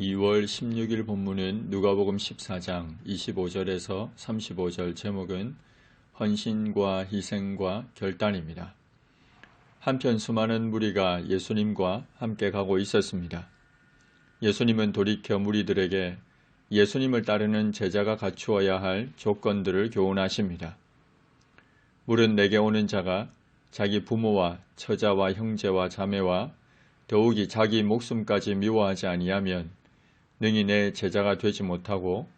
2월 16일 본문은 누가복음 14장 25절에서 35절 제목은 헌신과 희생과 결단입니다. 한편 수많은 무리가 예수님과 함께 가고 있었습니다. 예수님은 돌이켜 무리들에게 예수님을 따르는 제자가 갖추어야 할 조건들을 교훈하십니다. 물은 내게 오는 자가 자기 부모와 처자와 형제와 자매와 더욱이 자기 목숨까지 미워하지 아니하면 능히 내 제자가 되지 못하고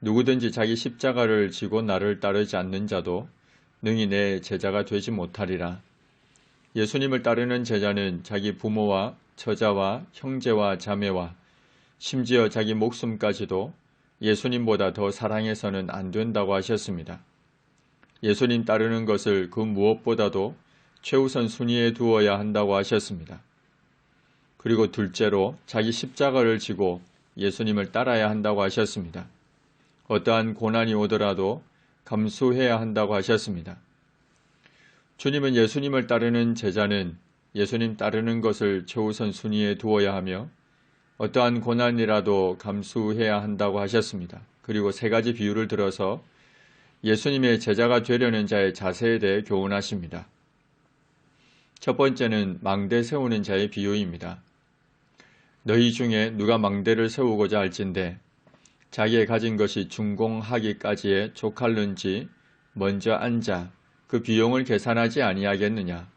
누구든지 자기 십자가를 지고 나를 따르지 않는 자도 능히 내 제자가 되지 못하리라. 예수님을 따르는 제자는 자기 부모와 처자와 형제와 자매와 심지어 자기 목숨까지도 예수님보다 더 사랑해서는 안 된다고 하셨습니다. 예수님 따르는 것을 그 무엇보다도 최우선 순위에 두어야 한다고 하셨습니다. 그리고 둘째로 자기 십자가를 지고 예수님을 따라야 한다고 하셨습니다. 어떠한 고난이 오더라도 감수해야 한다고 하셨습니다. 주님은 예수님을 따르는 제자는 예수님 따르는 것을 최우선 순위에 두어야 하며 어떠한 고난이라도 감수해야 한다고 하셨습니다. 그리고 세 가지 비유를 들어서 예수님의 제자가 되려는 자의 자세에 대해 교훈하십니다. 첫 번째는 망대 세우는 자의 비유입니다. 너희 중에 누가 망대를 세우고자 할진대 자기의 가진 것이 중공하기까지에 족할는지 먼저 앉아 그 비용을 계산하지 아니하겠느냐.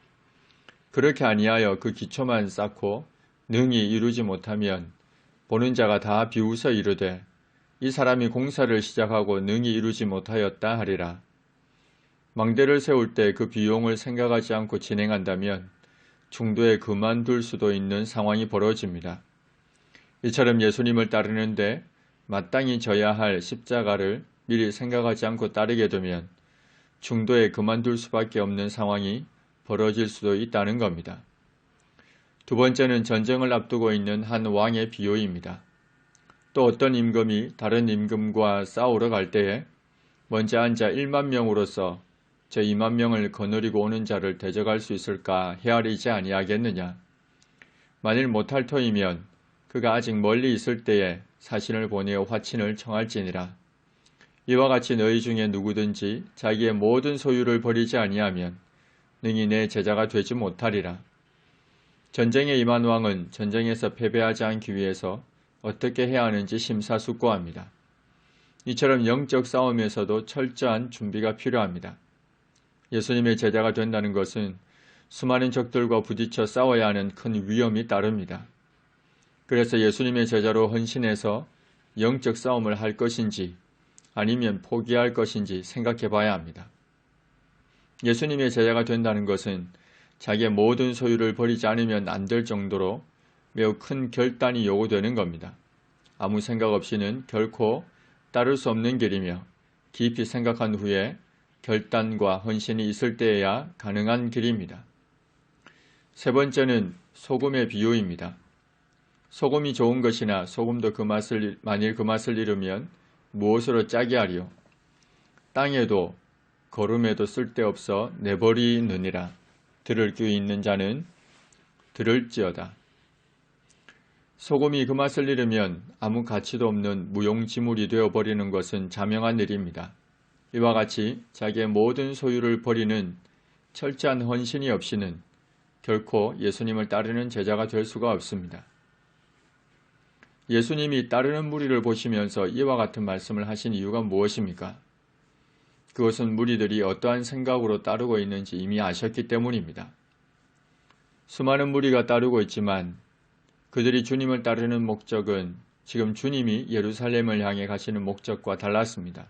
그렇게 아니하여 그 기초만 쌓고 능히 이루지 못하면 보는 자가 다 비웃어 이르되 이 사람이 공사를 시작하고 능히 이루지 못하였다 하리라. 망대를 세울 때 그 비용을 생각하지 않고 진행한다면 중도에 그만둘 수도 있는 상황이 벌어집니다. 이처럼 예수님을 따르는데 마땅히 져야 할 십자가를 미리 생각하지 않고 따르게 되면 중도에 그만둘 수밖에 없는 상황이 벌어질 수도 있다는 겁니다. 두 번째는 전쟁을 앞두고 있는 한 왕의 비유입니다. 또 어떤 임금이 다른 임금과 싸우러 갈 때에 먼저 앉아 1만 명으로서 저 2만 명을 거느리고 오는 자를 대적할 수 있을까 헤아리지 아니하겠느냐. 만일 못할 터이면 그가 아직 멀리 있을 때에 사신을 보내어 화친을 청할지니라. 이와 같이 너희 중에 누구든지 자기의 모든 소유를 버리지 아니하면 능히 내 제자가 되지 못하리라. 전쟁에 임한 왕은 전쟁에서 패배하지 않기 위해서 어떻게 해야 하는지 심사숙고합니다. 이처럼 영적 싸움에서도 철저한 준비가 필요합니다. 예수님의 제자가 된다는 것은 수많은 적들과 부딪혀 싸워야 하는 큰 위험이 따릅니다. 그래서 예수님의 제자로 헌신해서 영적 싸움을 할 것인지 아니면 포기할 것인지 생각해 봐야 합니다. 예수님의 제자가 된다는 것은 자기의 모든 소유를 버리지 않으면 안 될 정도로 매우 큰 결단이 요구되는 겁니다. 아무 생각 없이는 결코 따를 수 없는 길이며 깊이 생각한 후에 결단과 헌신이 있을 때에야 가능한 길입니다. 세 번째는 소금의 비유입니다. 소금이 좋은 것이나 소금도 그 맛을 만일 그 맛을 잃으면 무엇으로 짜게 하리요? 땅에도 걸음에도 쓸데없어 내버리느니라. 들을 귀 있는 자는 들을지어다. 소금이 그 맛을 잃으면 아무 가치도 없는 무용지물이 되어버리는 것은 자명한 일입니다. 이와 같이 자기의 모든 소유를 버리는 철저한 헌신이 없이는 결코 예수님을 따르는 제자가 될 수가 없습니다. 예수님이 따르는 무리를 보시면서 이와 같은 말씀을 하신 이유가 무엇입니까? 그것은 무리들이 어떠한 생각으로 따르고 있는지 이미 아셨기 때문입니다. 수많은 무리가 따르고 있지만 그들이 주님을 따르는 목적은 지금 주님이 예루살렘을 향해 가시는 목적과 달랐습니다.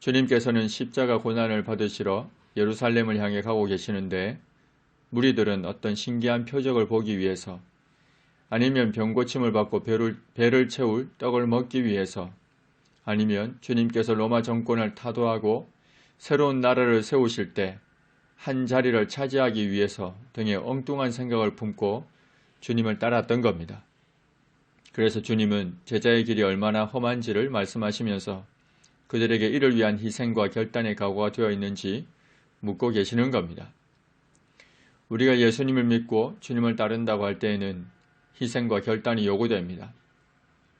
주님께서는 십자가 고난을 받으시러 예루살렘을 향해 가고 계시는데 무리들은 어떤 신기한 표적을 보기 위해서 아니면 병고침을 받고 배를, 배를 채울 떡을 먹기 위해서 아니면 주님께서 로마 정권을 타도하고 새로운 나라를 세우실 때 한 자리를 차지하기 위해서 등의 엉뚱한 생각을 품고 주님을 따랐던 겁니다. 그래서 주님은 제자의 길이 얼마나 험한지를 말씀하시면서 그들에게 이를 위한 희생과 결단의 각오가 되어 있는지 묻고 계시는 겁니다. 우리가 예수님을 믿고 주님을 따른다고 할 때에는 희생과 결단이 요구됩니다.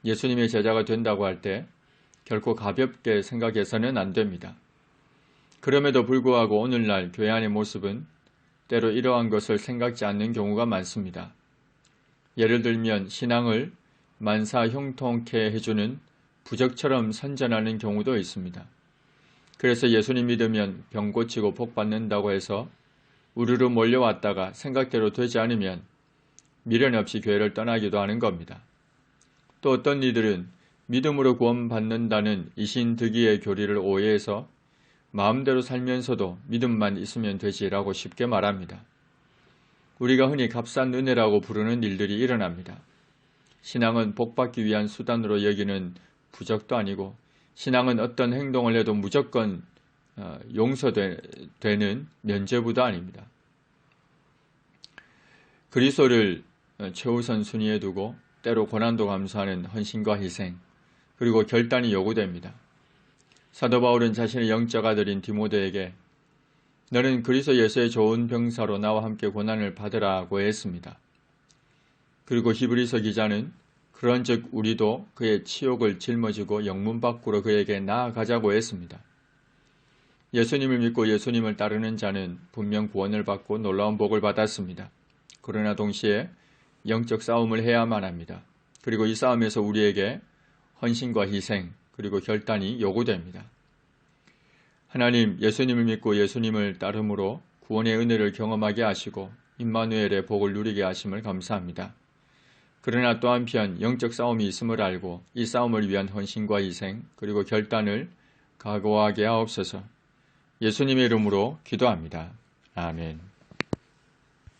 예수님의 제자가 된다고 할 때 결코 가볍게 생각해서는 안 됩니다. 그럼에도 불구하고 오늘날 교회 안의 모습은 때로 이러한 것을 생각지 않는 경우가 많습니다. 예를 들면 신앙을 만사 형통케 해주는 부적처럼 선전하는 경우도 있습니다. 그래서 예수님 믿으면 병 고치고 복 받는다고 해서 우르르 몰려왔다가 생각대로 되지 않으면 미련 없이 교회를 떠나기도 하는 겁니다. 또 어떤 이들은 믿음으로 구원받는다는 이신득이의 교리를 오해해서 마음대로 살면서도 믿음만 있으면 되지라고 쉽게 말합니다. 우리가 흔히 값싼 은혜라고 부르는 일들이 일어납니다. 신앙은 복받기 위한 수단으로 여기는 부적도 아니고 신앙은 어떤 행동을 해도 무조건 어, 용서되는 면죄부도 아닙니다. 그리스도를 어, 최우선 순위에 두고 때로 고난도 감수하는 헌신과 희생 그리고 결단이 요구됩니다. 사도 바울은 자신의 영적 아들인 디모데에게 너는 그리스도 예수의 좋은 병사로 나와 함께 고난을 받으라고 했습니다. 그리고 히브리서 기자는 그런즉 우리도 그의 치욕을 짊어지고 영문 밖으로 그에게 나아가자고 했습니다. 예수님을 믿고 예수님을 따르는 자는 분명 구원을 받고 놀라운 복을 받았습니다. 그러나 동시에 영적 싸움을 해야만 합니다. 그리고 이 싸움에서 우리에게 헌신과 희생 그리고 결단이 요구됩니다. 하나님 예수님을 믿고 예수님을 따름으로 구원의 은혜를 경험하게 하시고 임마누엘의 복을 누리게 하심을 감사합니다. 그러나 또 한편 영적 싸움이 있음을 알고 이 싸움을 위한 헌신과 희생 그리고 결단을 각오하게 하옵소서. 예수님의 이름으로 기도합니다. 아멘.